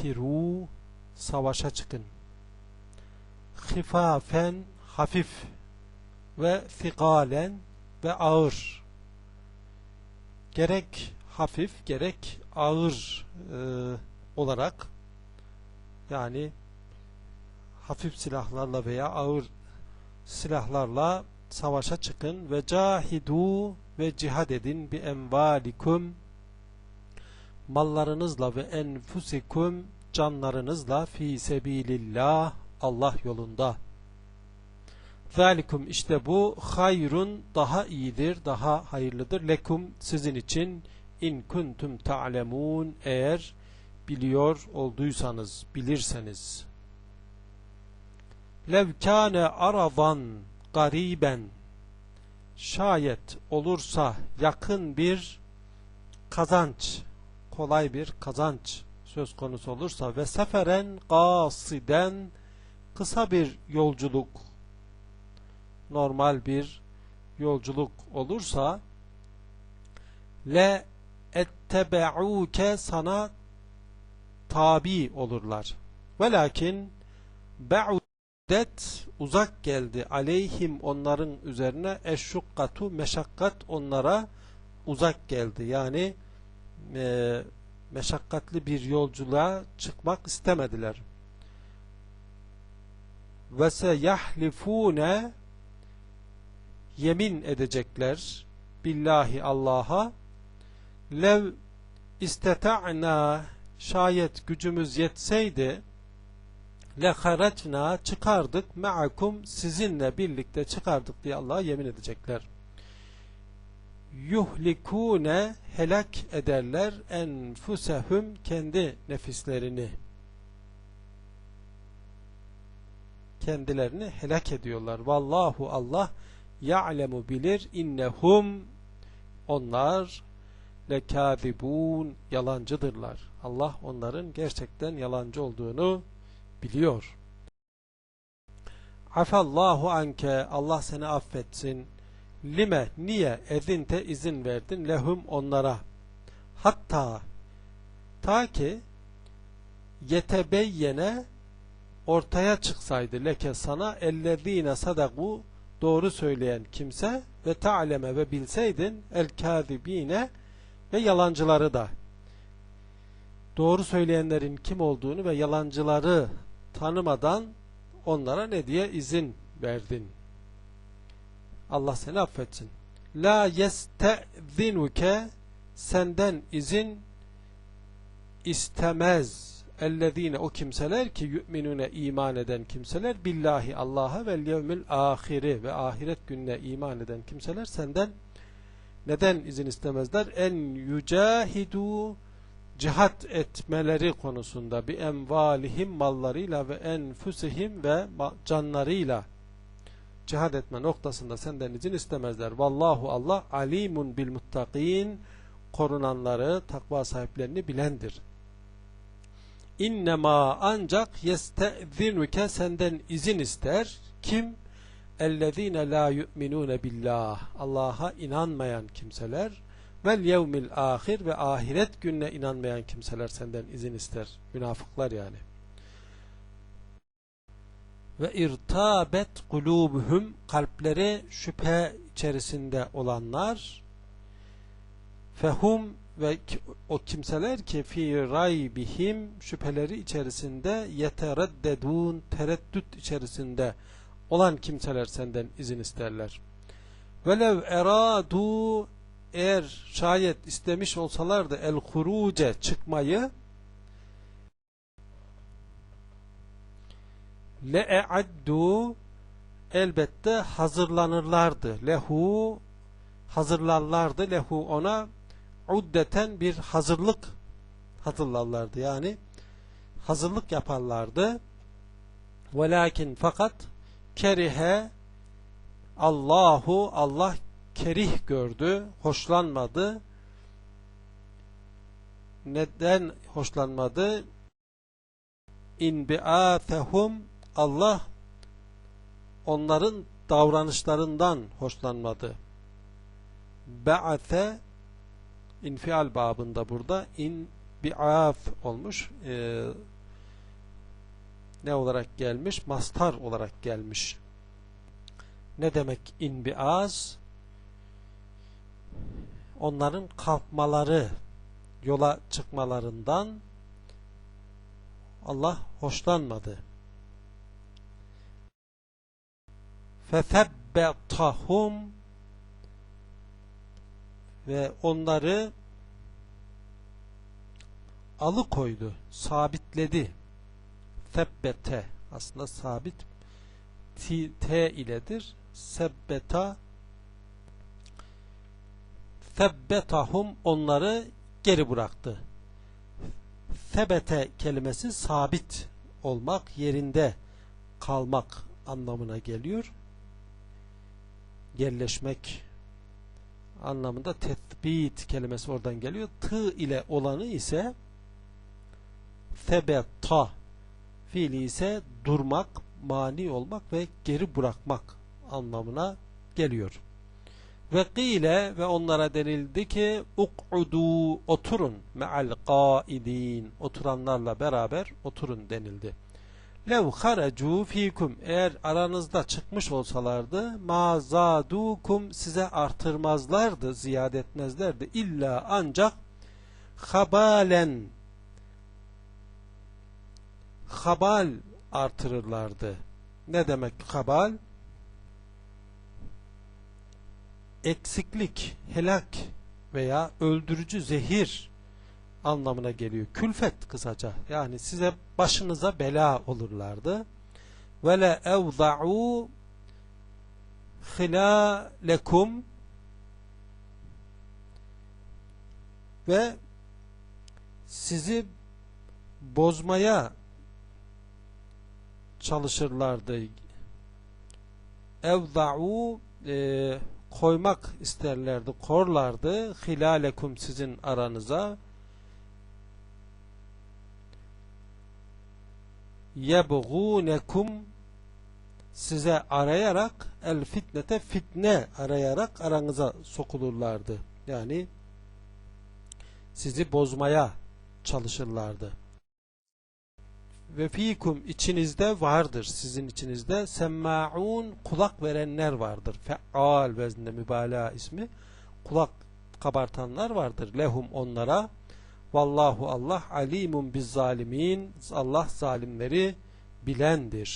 enfiru savaşa çıkın. Hifafen hafif ve fikalen ve ağır. Gerek hafif gerek ağır e, olarak yani hafif silahlarla veya ağır silahlarla savaşa çıkın ve cahidu ve cihad edin bi envalikum mallarınızla ve enfusikum canlarınızla fi sebilillah Allah yolunda. Zalikum işte bu hayrun daha iyidir, daha hayırlıdır. Lekum sizin için in kuntum ta'lemun eğer biliyor olduysanız, bilirseniz. Lev kâne aradan gariben şayet olursa yakın bir kazanç, kolay bir kazanç söz konusu olursa ve seferen gasiden kısa bir yolculuk normal bir yolculuk olursa le ettebe'uke sana tabi olurlar. Velakin be'udet uzak geldi aleyhim onların üzerine eşşukkatu meşakkat onlara uzak geldi. Yani e, meşakkatli bir yolculuğa çıkmak istemediler. Ve seyahlifune yemin edecekler billahi Allah'a lev isteta'na şayet gücümüz yetseydi leharetna çıkardık me'akum sizinle birlikte çıkardık diye Allah'a yemin edecekler. Yuhlikune helak ederler enfusehum kendi nefislerini. Kendilerini helak ediyorlar. Vallahu Allah ya'lemu bilir innehum onlar lekâzibûn yalancıdırlar. Allah onların gerçekten yalancı olduğunu biliyor. Afallahu anke Allah seni affetsin. Lime niye ezinte izin verdin lehum onlara. Hatta ta ki yetebeyyene ortaya çıksaydı leke sana ellezine sadaku doğru söyleyen kimse ve ta'leme ve bilseydin el kâzibine ve yalancıları da doğru söyleyenlerin kim olduğunu ve yalancıları tanımadan onlara ne diye izin verdin. Allah seni affetsin. La yestezinuke senden izin istemez. Ellezine o kimseler ki yu'minune iman eden kimseler billahi Allah'a ve yevmil ahiri ve ahiret gününe iman eden kimseler senden neden izin istemezler? En yücahidu cihat etmeleri konusunda bir envalihim mallarıyla ve enfusihim ve canlarıyla cihad etme noktasında senden izin istemezler. Vallahu Allah alimun bil muttakin korunanları, takva sahiplerini bilendir. İnnemâ ancak yestezinuke senden izin ister. Kim? Ellezîne lâ yu'minûne billah. Allah'a inanmayan kimseler vel yevmil ahir ve ahiret gününe inanmayan kimseler senden izin ister. Münafıklar yani. Ve irtabet kulubuhum kalpleri şüphe içerisinde olanlar fehum ve o kimseler ki fi raybihim şüpheleri içerisinde yetereddedun tereddüt içerisinde olan kimseler senden izin isterler. Velev eradu eğer şayet istemiş olsalardı el huruce çıkmayı le'e'addu elbette hazırlanırlardı. Lehu hazırlarlardı. Lehu ona uddeten bir hazırlık hazırlarlardı. Yani hazırlık yaparlardı. Velakin fakat kerihe Allahu Allah kerih gördü, hoşlanmadı. Neden hoşlanmadı? İn bi'âfehum Allah onların davranışlarından hoşlanmadı. Be'ate infial babında burada in bi'af olmuş. Ee, ne olarak gelmiş? Mastar olarak gelmiş. Ne demek inbiaz? Onların kalkmaları, yola çıkmalarından Allah hoşlanmadı. Fefebbetahum ve onları alıkoydu, sabitledi. Febbete aslında sabit t, t iledir. Sebbeta febbetahum onları geri bıraktı. Febete kelimesi sabit olmak, yerinde kalmak anlamına geliyor. Yerleşmek anlamında tethbit kelimesi oradan geliyor. Tı ile olanı ise febeta fiili ise durmak, mani olmak ve geri bırakmak anlamına geliyor. Ve kıyle ve onlara denildi ki uk'udu oturun me'al qaidin oturanlarla beraber oturun denildi. Lev haracu fikum eğer aranızda çıkmış olsalardı ma zadukum size artırmazlardı, ziyade etmezlerdi. illa ancak habalen habal artırırlardı. Ne demek habal? Eksiklik, helak veya öldürücü zehir anlamına geliyor. Külfet kısaca. Yani size başınıza bela olurlardı. Ve le evza'u hilalekum ve sizi bozmaya çalışırlardı. Evza'u e, koymak isterlerdi, korlardı. Hilalekum sizin aranıza yebğûnekum size arayarak el fitnete fitne arayarak aranıza sokulurlardı. Yani sizi bozmaya çalışırlardı. Ve fikum içinizde vardır sizin içinizde semma'un kulak verenler vardır. Feal vezninde mübalağa ismi kulak kabartanlar vardır. Lehum onlara Vallahu Allah alimun biz zalimin. Allah zalimleri bilendir.